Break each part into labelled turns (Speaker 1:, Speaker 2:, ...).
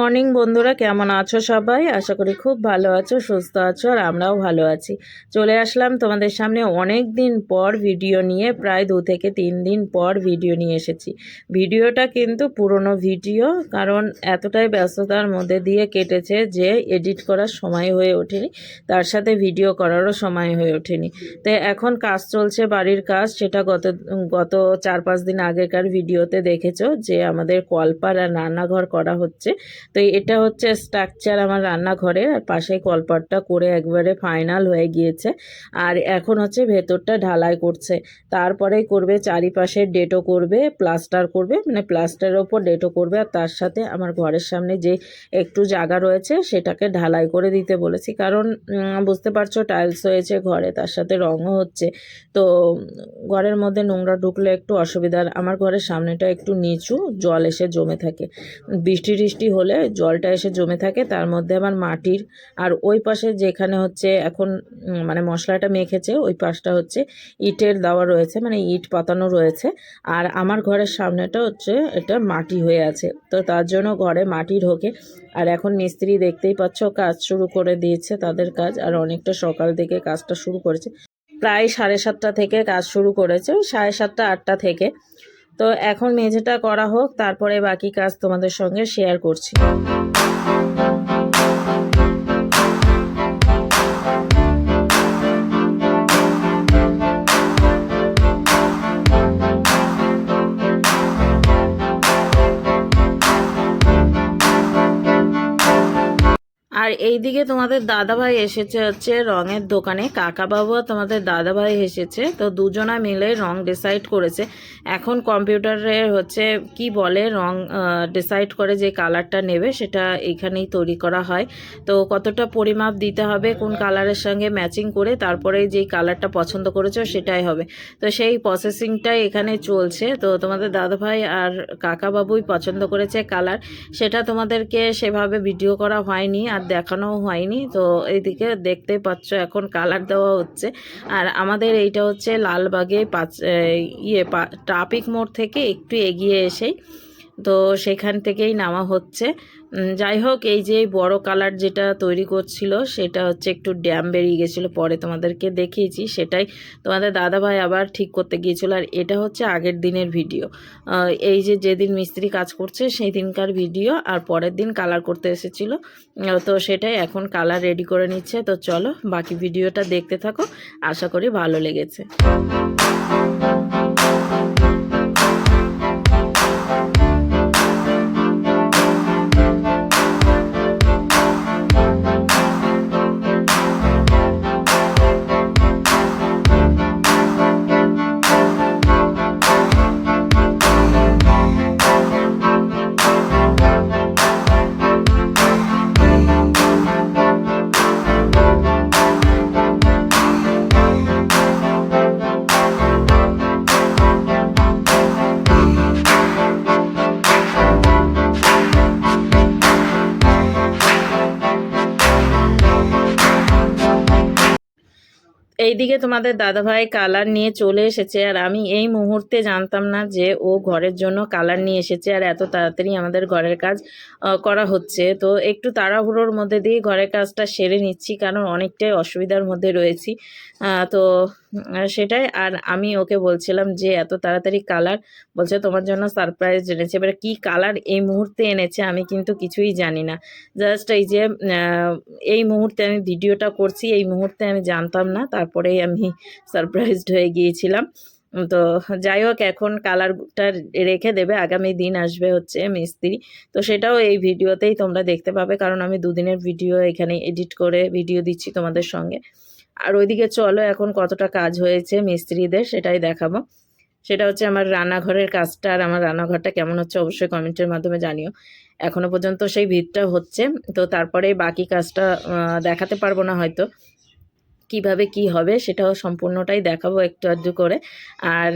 Speaker 1: Morning বন্ধুরা, কেমন আছো সবাই? আশা করি খুব ভালো আছো, সুস্থ আছো, আর আমরাও ভালো আছি। চলে আসলাম তোমাদের সামনে অনেক দিন পর ভিডিও নিয়ে, প্রায় দু থেকে তিন দিন পর ভিডিও নিয়ে এসেছি। ভিডিওটা কিন্তু পুরনো ভিডিও, কারণ এতটাই ব্যস্ততার মধ্যে দিয়ে কেটেছে যে এডিট করার সময় হয়ে ওঠেনি, তার সাথে ভিডিও করারও সময় হয়ে ওঠেনি। তো এখন কাজ চলছে, বাড়ির কাজ, সেটা গত গত চার পাঁচ দিন আগেকার ভিডিওতে দেখেছ, যে আমাদের কলপার আর রান্নাঘর করা হচ্ছে। তো এটা হচ্ছে স্ট্রাকচার আমার রান্নাঘরের, আর পাশে কলপাটটা করে একবারে ফাইনাল হয়ে গিয়েছে। আর এখন হচ্ছে ভেতরটা ঢালাই করছে। তারপরেই করবে চারিপাশে ডেটো করবে প্লাস্টার করবে মানে প্লাস্টারের ওপর ডেটো করবে। আর তার সাথে আমার ঘরের সামনে যে একটু জায়গা রয়েছে, সেটাকে ঢালাই করে দিতে বলেছি। কারণ বুঝতে পারছ টাইলস হয়েছে ঘরে, তার সাথে রঙও হচ্ছে। তো, ঘরের মধ্যে নোংরা ঢুকলে একটু অসুবিধার আমার ঘরের সামনেটা একটু নিচু, জল এসে জমে থাকে। বৃষ্টি টিষ্টি হলে জলটা এসে জমে থাকে, তার মধ্যে আবার মাটির আর ওই পাশে যেখানে হচ্ছে এখন মানে মশলাটা মেখেছে, ওই পাশটা হচ্ছে ইটের দেওয়া রয়েছে মানে ইট পাতানো রয়েছে। আর আমার ঘরের সামনেটা হচ্ছে এটা মাটি হয়ে আছে, তো তার জন্য ঘরে মাটি ঢোকে। আর এখন মিস্ত্রি দেখতেই পাচ্ছ কাজ শুরু করে দিয়েছে তাদের কাজ, আর অনেকটা সকাল থেকে কাজটা শুরু করেছে। প্রায় সাড়ে সাতটা থেকে কাজ শুরু করেছে সাড়ে সাতটা, আটটা থেকে। তো এখন মেঝেটা করা হোক তারপরে বাকি কাজ তোমাদের সঙ্গে শেয়ার করছি। আর এইদিকে তোমাদের দাদাভাই এসেছে হচ্ছে রঙের দোকানে। কাকাবাবু আর তোমাদের দাদাভাই এসেছে। তো দুজনা মিলে রং ডিসাইড করেছে। এখন কম্পিউটারে হচ্ছে কি বলে রং ডিসাইড করে যে কালারটা নেবে সেটা এখানেই তৈরি করা হয়। তো কতটা পরিমাপ দিতে হবে, কোন কালারের সঙ্গে ম্যাচিং করে তারপরে যেই কালারটা পছন্দ করেছ সেটাই হবে। তো সেই প্রসেসিংটাই এখানে চলছে। তো তোমাদের দাদাভাই আর কাকাবাবুই পছন্দ করেছে কালার। সেটা তোমাদেরকে সেভাবে ভিডিও করা হয়নি। আর দেখানোও হয়নি। তো এইদিকে দেখতে পাচ্ছ এখন কালার দেওয়া হচ্ছে। আর আমাদের এইটা হচ্ছে লালবাগে পাঁচ ইয়ে ট্রাফিক মোড় থেকে একটু এগিয়ে এসেই। তো সেখান থেকেই নামা হচ্ছে। যাই হোক, এই যে বড় কালার যেটা তৈরি করছিল, সেটা হচ্ছে একটু ড্যাম বেরিয়ে গেছিল, পরে তোমাদেরকে দেখিয়েছি, সেটাই তোমাদের দাদাভাই আবার ঠিক করতে গিয়েছিল, আর এটা হচ্ছে আগের দিনের ভিডিও। এই যে যেদিন মিস্ত্রি কাজ করছে সেই দিনকার ভিডিও, আর পরের দিন কালার করতে এসেছিল। তো সেটাই এখন কালার রেডি করে নিচ্ছে, তো চলো বাকি ভিডিওটা দেখতে থাকো, আশা করি ভালো লেগেছে। এইদিকে তোমাদের দাদাভাই কালার নিয়ে চলে এসেছে, আর আমি এই মুহূর্তে জানতাম না যে ও ঘরের জন্য কালার নিয়ে এসেছে, আর এত তাড়াতাড়ি আমাদের ঘরের কাজ করা হচ্ছে। তো একটু তাড়াহুড়োর মধ্যে দিয়ে ঘরের কাজটা সেরে নিচ্ছি, কারণ অনেকটাই অসুবিধার মধ্যে রয়েছি। তো সেটাই। আর আমি ওকে বলছিলাম যে, এত তাড়াতাড়ি কালার বলছে, তোমার জন্য সারপ্রাইজ এনেছে। এবার কী কালার এই মুহূর্তে এনেছে আমি কিন্তু কিছুই জানি না। জাস্ট এই যে এই মুহূর্তে আমি ভিডিওটা করছি, এই মুহূর্তে আমি জানতাম না। তারপরেই আমি সারপ্রাইজড হয়ে গিয়েছিলাম। তো যাই হোক, এখন কালারটা রেখে দেবে। আগামী দিন আসবে হচ্ছে মিস্ত্রি। তো সেটাও এই ভিডিওতেই তোমরা দেখতে পাবে। কারণ আমি দুদিনের ভিডিও এখানে এডিট করে ভিডিও দিচ্ছি তোমাদের সঙ্গে। আর ওইদিকে চলো, এখন কতটা কাজ হয়েছে মিস্ত্রিদের সেটাই দেখাবো। সেটা হচ্ছে আমার রান্নাঘরের কাজটা আর আমার রান্নাঘরটা কেমন হচ্ছে অবশ্যই কমেন্টের মাধ্যমে জানিও। এখনও পর্যন্ত সেই ভিড়টা হচ্ছে, তো তারপরে বাকি কাজটা দেখাতে পারব না হয়তো। কীভাবে কি হবে সেটাও সম্পূর্ণটাই দেখাবো একটু আধটু করে। আর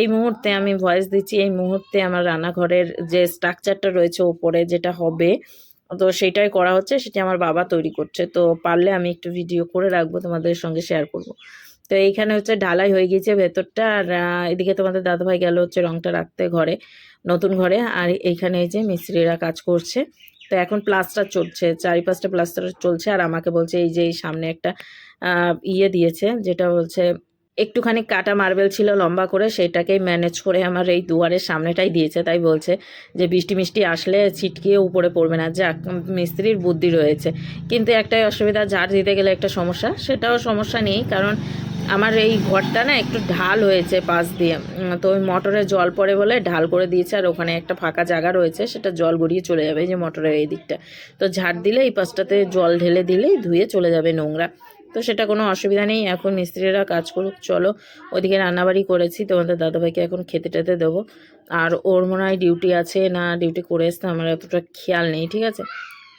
Speaker 1: এই মুহূর্তে আমি ভয়েস দিচ্ছি, এই মুহূর্তে আমার রান্নাঘরের যে স্ট্রাকচারটা রয়েছে ওপরে যেটা হবে তো সেটাই করা হচ্ছে, সেটি আমার বাবা তৈরি করছে। তো পারলে আমি একটু ভিডিও করে রাখব, তোমাদের সঙ্গে শেয়ার করব। তো এইখানে হচ্ছে ঢালাই হয়ে গিয়েছে ভেতরটা, আর এদিকে তোমাদের দাদাভাই গেল হচ্ছে রংটা রাখতে ঘরে, নতুন ঘরে, আর এইখানে এই যে মিস্ত্রিরা কাজ করছে। তো এখন প্লাস্টার চলছে, চারিপাশটা প্লাস্টার চলছে, আর আমাকে বলছে এই যে এই সামনে একটা ইয়ে দিয়েছে, যেটা বলছে একটুখানি কাটা মার্বেল ছিল লম্বা করে সেটাকেই ম্যানেজ করে আমার এই দুয়ারের সামনেটাই দিয়েছে, তাই বলছে যে বৃষ্টি মিষ্টি আসলে ছিটকিয়ে উপরে পড়বে না। যাক, মিস্ত্রির বুদ্ধি রয়েছে। কিন্তু একটাই অসুবিধা, ঝাড় দিতে গেলে একটা সমস্যা, সেটাও সমস্যা নেই, কারণ আমার এই ঘরটা না একটু ঢাল হয়েছে পাশ দিয়ে। তো ওই মোটরে জল পড়ে বলে ঢাল করে দিয়েছে, আর ওখানে একটা ফাঁকা জায়গা রয়েছে, সেটা জল গড়িয়ে চলে যাবে যে মোটরের এই দিকটা। তো ঝাড় দিলে এই পাশটাতে জল ঢেলে দিলেই ধুয়ে চলে যাবে নোংরা। তো সেটা কোনো অসুবিধা নেই। এখন মিস্ত্রিরা কাজ করুক, চলো। ওদিকে রান্নাবাড়ি করেছি, তোমাদের দাদাভাইকে এখন খেতে টেতে দেবো। আর ওর মনে হয় ডিউটি আছে, না ডিউটি করে এসতে আমার এতটা খেয়াল নেই, ঠিক আছে?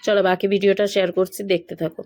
Speaker 1: চলো, বাকি ভিডিওটা শেয়ার করছি, দেখতে থাকো।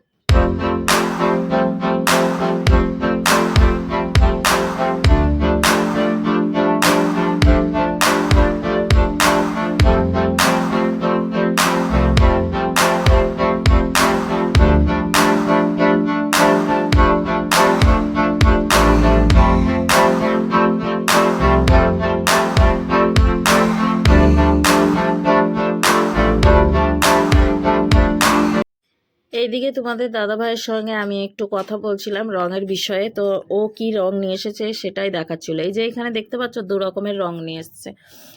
Speaker 1: এইদিকে তোমাদের দাদা ভাইয়ের সঙ্গে আমি একটু কথা বলছিলাম রঙের বিষয়ে, তো ও কি রং নিয়ে এসেছে সেটাই দেখাচ্ছিল। এই যে এখানে দেখতে পাচ্ছ দু রকমের রং নিয়ে এসেছে।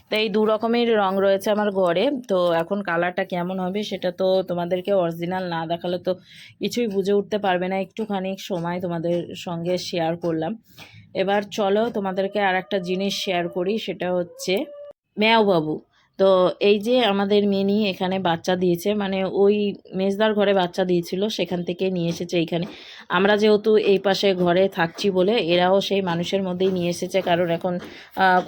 Speaker 1: তো এই দু রকমের রং রয়েছে আমার ঘরে, তো এখন কালারটা কেমন হবে সেটা তো তোমাদেরকে অরিজিনাল না দেখালে তো কিছুই বুঝে উঠতে পারবে না। একটুখানি সময় তোমাদের সঙ্গে শেয়ার করলাম। এবার চলো তোমাদেরকে আর একটা জিনিস শেয়ার করি, সেটা হচ্ছে ম্যাও বাবু। তো এই যে আমাদের মিনি এখানে বাচ্চা দিয়েছে মানে ওই মেজদার ঘরে বাচ্চা দিয়েছিল, সেখান থেকে নিয়ে এসেছে এখানে। আমরা যেহেতু এই পাশে ঘরে থাকছি বলে, এরাও সেই মানুষের মধ্যেই নিয়ে এসেছে, কারণ এখন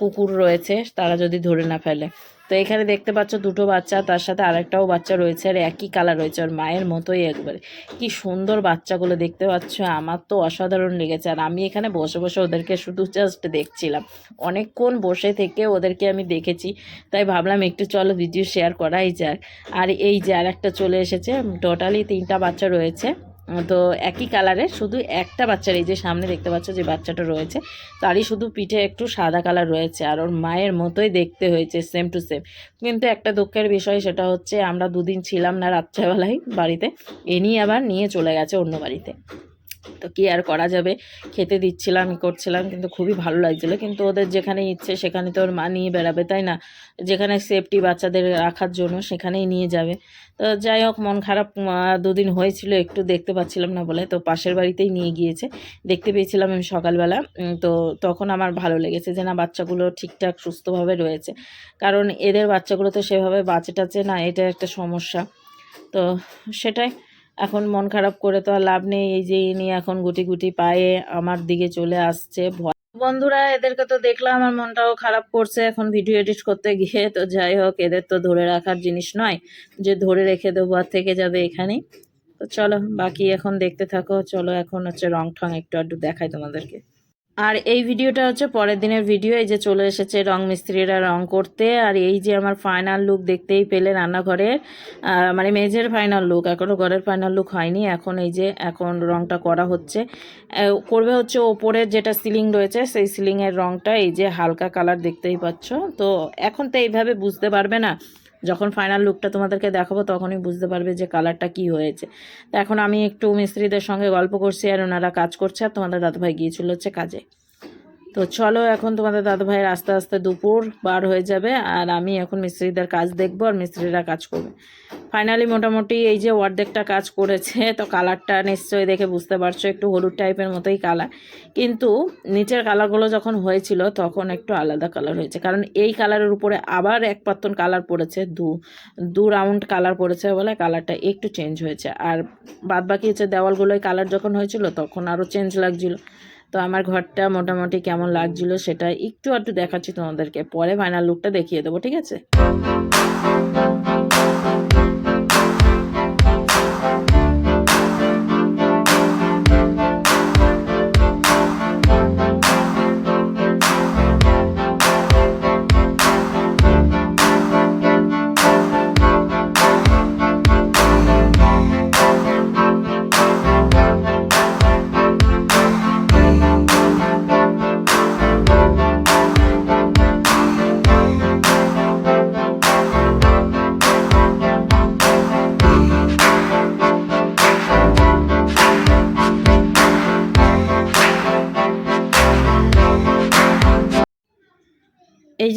Speaker 1: কুকুর রয়েছে, তারা যদি ধরে না ফেলে। তো এখানে দেখতে পাচ্ছ দুটো বাচ্চা, তার সাথে আরেকটাও বাচ্চা রয়েছে আর একই কালার রয়েছে ওর মায়ের মতোই একবারে। কি সুন্দর বাচ্চাগুলো দেখতে পাচ্ছ, আমার তো অসাধারণ লেগেছে। আর আমি এখানে বসে বসে ওদেরকে শুধু জাস্ট দেখছিলাম। অনেকক্ষণ বসে থেকে ওদেরকে আমি দেখেছি, তাই ভাবলাম একটু চলো ভিডিও শেয়ার করাই যাক। আর এই যে আর একটা চলে এসেছে টোটালি তিনটা বাচ্চা রয়েছে। তো একই কালারের, শুধু একটা বাচ্চার, এই যে সামনে দেখতে পাচ্ছ যে বাচ্চাটা রয়েছে, তারই শুধু পিঠে একটু সাদা কালার রয়েছে, আর ওর মায়ের মতোই দেখতে হয়েছে সেম টু সেম কিন্তু একটা দুঃখের বিষয়, সেটা হচ্ছে আমরা দুদিন ছিলাম না রাত্রেবেলায় বাড়িতে, এ নিয়ে আবার নিয়ে চলে গেছে অন্য বাড়িতে। তো কি আর করা যাবে? খেতে দিচ্ছিলাম করছিলাম, কিন্তু খুবই ভালো লাগছিল। কিন্তু ওদের যেখানে ইচ্ছে সেখানে তো ওর মা নিয়ে বেড়াবে, তাই না? যেখানে সেফটি বাচ্চাদের রাখার জন্য সেখানেই নিয়ে যাবে। তো যাই হোক, মন খারাপ দুদিন হয়েছিল, একটু দেখতে পাচ্ছিলাম না বলে। তো পাশের বাড়িতেই নিয়ে গিয়েছে। দেখতে পেয়েছিলাম আমি সকালবেলা। তো তখন আমার ভালো লেগেছে যে, না, বাচ্চাগুলো ঠিকঠাক, সুস্থভাবে রয়েছে। কারণ এদের বাচ্চাগুলো তো সেভাবে বাঁচে টাচে না, এটা একটা সমস্যা। তো সেটাই। এখন মন খারাপ করে তো আর লাভ নেই। এই যে ইনি এখন গুটি গুটি পায়ে আমার দিকে চলে আসছে। বন্ধুরা, এদেরকে তো দেখলাম আমার মনটাও খারাপ করছে। এখন ভিডিও এডিট করতে গিয়ে তো যাই হোক, এদের তো ধরে রাখার জিনিস নয় যে ধরে রেখে দেবো আর থেকে যাবে এখানে। তো চলো, বাকি এখন দেখতে থাকো। চলো, এখন হচ্ছে রং ঠং একটু আড্ডু দেখাই তোমাদেরকে। আর এই ভিডিওটা হচ্ছে পরের দিনের ভিডিও এই যে চলে এসেছে রং মিস্ত্রিরা রং করতে আর এই যে আমার ফাইনাল লুক দেখতেই পেলে রান্নাঘরের আহ, মানে মেঝের ফাইনাল লুক এখনও ঘরের ফাইনাল লুক হয়নি এখন এই যে এখন রংটা করা হচ্ছে। করবে হচ্ছে ওপরের যেটা সিলিং রয়েছে সেই সিলিংয়ের রংটা এই যে হালকা কালার দেখতেই পাচ্ছ। তো এখন তো এইভাবে বুঝতে পারবে না যখন ফাইনাল লুকটা তোমাদেরকে দেখাবো, তখনই বুঝতে পারবে যে কালারটা কি হয়েছে। তো এখন আমি একটু মিস্ত্রিদের সঙ্গে গল্প করছি আর ওনারা কাজ করছে আর তোমাদের দাদুভাই গিয়েছিল হচ্ছে কাজে। তো চলো এখন তোমাদের দাদাভাইয়ের আস্তে আস্তে দুপুর বার হয়ে যাবে, আর আমি এখন মিস্ত্রিদের কাজ দেখব আর মিস্ত্রিরা কাজ করবে। ফাইনালি মোটামুটি এই যে অর্ধেকটা কাজ করেছে, তো কালারটা নিশ্চয়ই দেখে বুঝতে পারছ, একটু হলুদ টাইপের মতোই কালার। কিন্তু নিচের কালারগুলো যখন হয়েছিল, তখন একটু আলাদা কালার হয়েছে। কারণ এই কালারের উপরে আবার এক পাত্তন কালার পড়েছে, দু দু রাউন্ড কালার পড়েছে বলে কালারটা একটু চেঞ্জ হয়েছে। আর বাদ বাকি হচ্ছে দেওয়ালগুলোয় কালার যখন হয়েছিল, তখন আরও চেঞ্জ লাগছিল। তো আমার ঘরটা মোটামুটি কেমন লাগছিল সেটা একটু একটু দেখাচ্ছি তোমাদেরকে। পরে ফাইনাল লুকটা দেখিয়ে দেবো, ঠিক আছে?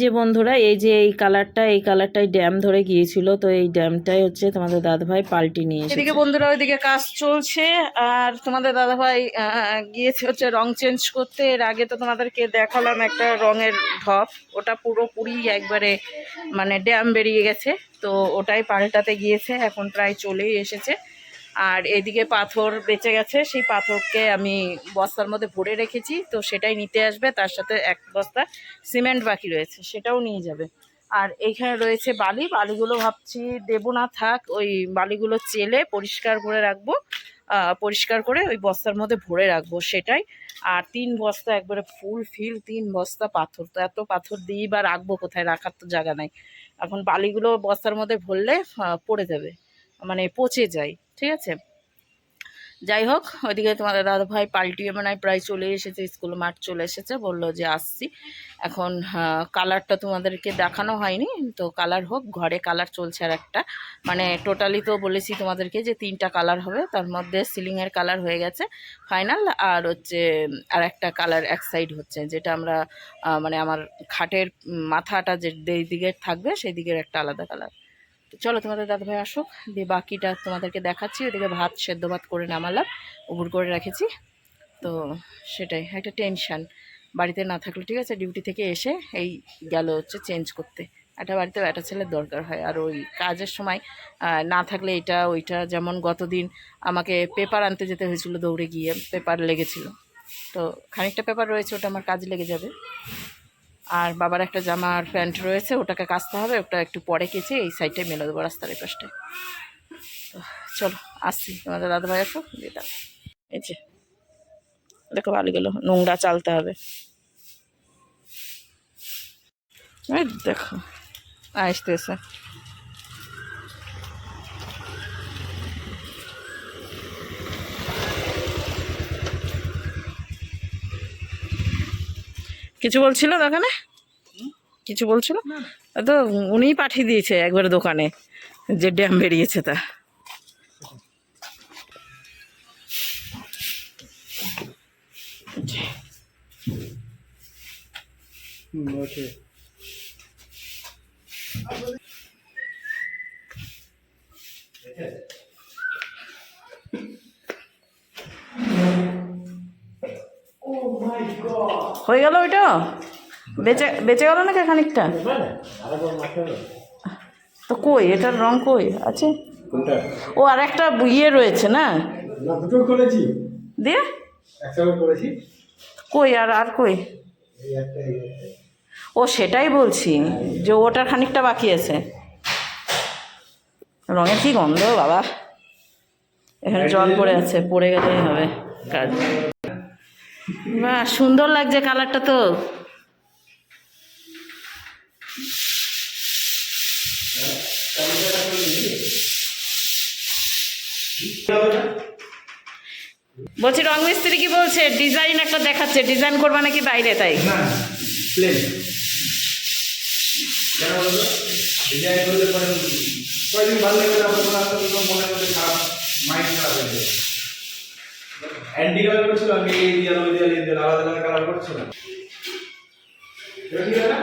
Speaker 2: যে বন্ধুরা এই যে এই কালারটা এই কালারটাই ড্যাম ধরে গিয়েছিল। তো এই ড্যামটাই হচ্ছে তোমাদের দাদাভাই পাল্টি নিয়ে
Speaker 1: এদিকে বন্ধুরা ওইদিকে কাজ চলছে আর তোমাদের দাদাভাই গিয়েছে হচ্ছে রং চেঞ্জ করতে। এর আগে তো তোমাদেরকে দেখালাম একটা রঙের ঢপ। ওটা পুরোপুরি একবারে মানে ড্যাম বেরিয়ে গেছে। তো ওটাই পাল্টাতে গিয়েছে এখন প্রায় চলেই এসেছে। আর এদিকে পাথর বেঁচে গেছে, সেই পাথরকে আমি বস্তার মধ্যে ভরে রেখেছি, তো সেটাই নিতে আসবে, তার সাথে এক বস্তা সিমেন্ট বাকি রয়েছে, সেটাও নিয়ে যাবে। আর এইখানে রয়েছে বালি, বালিগুলো ভাবছি দেবো না, থাক, ওই বালিগুলো চেলে পরিষ্কার করে রাখব পরিষ্কার করে ওই বস্তার মধ্যে ভরে রাখব, সেটাই। আর তিন বস্তা, একবারে ফুল ফিল তিন বস্তা পাথর, তো এত পাথর দিই বা রাখব কোথায়, রাখার তো জায়গা নাই। এখন বালিগুলো বস্তার মধ্যে ভরলে পড়ে যাবে মানে পচে যায়। ঠিক আছে? যাই হোক, ওইদিকে তোমাদের দাদা ভাই পাল্টিয়ে মানে প্রায় চলে এসেছে, স্কুল মাঠ চলে এসেছে, বলল যে আসছি। এখন কালারটা তোমাদেরকে দেখানো হয়নি, তো কালার হোক, ঘরে কালার চলছে আর একটা। মানে টোটালি তো বলেছি তোমাদেরকে যে তিনটা কালার হবে, তার মধ্যে সিলিংয়ের কালার হয়ে গেছে ফাইনাল আর হচ্ছে, আর একটা কালার এক সাইড হচ্ছে, যেটা আমরা মানে আমার খাটের মাথাটা যে, যেই দিকে থাকবে, সেই দিকের একটা আলাদা কালার চলো তোমাদের দাদাভাই আসুক, দিয়ে বাকিটা তোমাদেরকে দেখাচ্ছি, ওদিকে ভাত সেদ্ধ ভাত করে নামালাম, উবুর করে রেখেছি। তো সেটাই, একটা টেনশান বাড়িতে না থাকলে, ঠিক আছে ডিউটি থেকে এসে এই গেল হচ্ছে চেঞ্জ করতে। একটা বাড়িতে একটা ছেলের দরকার হয়, আর ওই কাজের সময় না থাকলে এটা, ওইটা, যেমন গতদিন আমাকে পেপার আনতে যেতে হয়েছিল দৌড়ে গিয়ে পেপার লেগেছিল। তো খানিকটা পেপার রয়েছে, ওটা আমার কাজে লেগে যাবে। আর বাবার একটা জামা আর প্যান্ট রয়েছে, ওটাকে কাচতে হবে, ওটা একটু পরে কেচে এই সাইডটায় মেলে দেবো রাস্তার এই পাশটায় তো চলো, আসছি। তোমাদের দাদাভাই আসো, দিয়ে দাও। এই যে, দেখো ভালো গেলো, নোংরা চালতে হবে। দেখো আসতেছে কিছু বলছিল দোকানে? কিছু বলছিল? তো উনিই পাঠিয়ে দিয়েছে একবার দোকানে যে ড্যাম বেরিয়েছে তা। হয়ে বেঁচে বেঁচে গেল নাকি খানিকটা? তো কই? এটার রং কই? আছে?
Speaker 2: ও আর একটা ইয়ে রয়েছে না? দিয়ে? কই আর আর কই? ও সেটাই বলছি যে ওটার খানিকটা বাকি আছে। রঙের কি গন্ধ বাবা? এখানে জল পড়ে আছে পড়ে গেলেই হবে কাজ। বাহ, সুন্দর লাগছে কালারটা তো। বলছি রং মিস্ত্রি কি বলছে? ডিজাইন একটা দেখাচ্ছে, ডিজাইন করবা নাকি বাইরে তাই?
Speaker 3: ভালো লাগে তারপর তোমার আস্তে আস্তে মনের মধ্যে খারাপ মাইন্ড খারাপ হয়ে অ্যান্টি কালার করছিল আমি এই দিয়ে ওই দিয়ে এই দিয়ে আলাদা আলাদা কালার করছিল এটা ঠিক আছে না?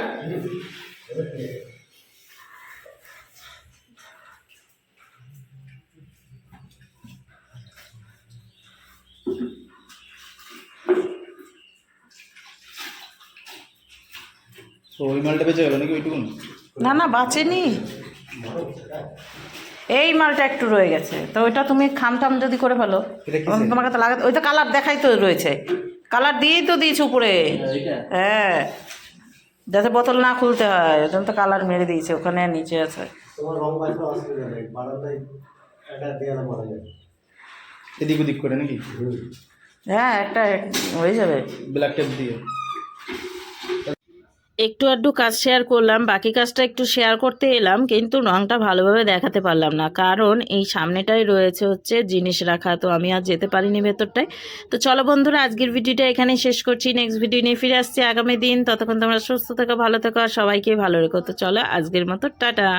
Speaker 3: তো ওই মালটা বেঁচে গেল নাকি ওইটুকুন?
Speaker 2: না না বাঁচেনি। এই মালটা একটু রয়ে গেছে। তো ওইটা তুমি খাম টাম যদি করে ফেলো তোমাকে তো লাগাতে ওই তো কালার দেখাই তো রয়েছে। কালার দিয়েই তো দিয়েছে উপরে। হ্যাঁ। যাতে বোতল না খুলতে হয় ওখানে তো কালার মেরে দিয়েছে ওখানে নিচে আছে।
Speaker 3: এদিক ওদিক করে নাকি?
Speaker 2: হ্যাঁ একটা হয়ে যাবে।
Speaker 3: ব্ল্যাক টেপ দিয়ে।
Speaker 2: একটু আধটু কাজ শেয়ার করলাম, বাকি কাজটা একটু শেয়ার করতে এলাম, কিন্তু রঙটা ভালোভাবে দেখাতে পারলাম না। কারণ এই সামনেটাই রয়েছে হচ্ছে জিনিস রাখা, তো আমি আর যেতে পারিনি ভেতরটায়। তো চলো বন্ধুরা, আজকের ভিডিওটা এখানে শেষ করছি। নেক্সট ভিডিও নিয়ে ফিরে আসছি আগামী দিন। ততক্ষণ তোমরা সুস্থ থেকো, ভালো থেকো, আর সবাইকে ভালো রেখো। তো চলো, আজকের মতো, টাটা!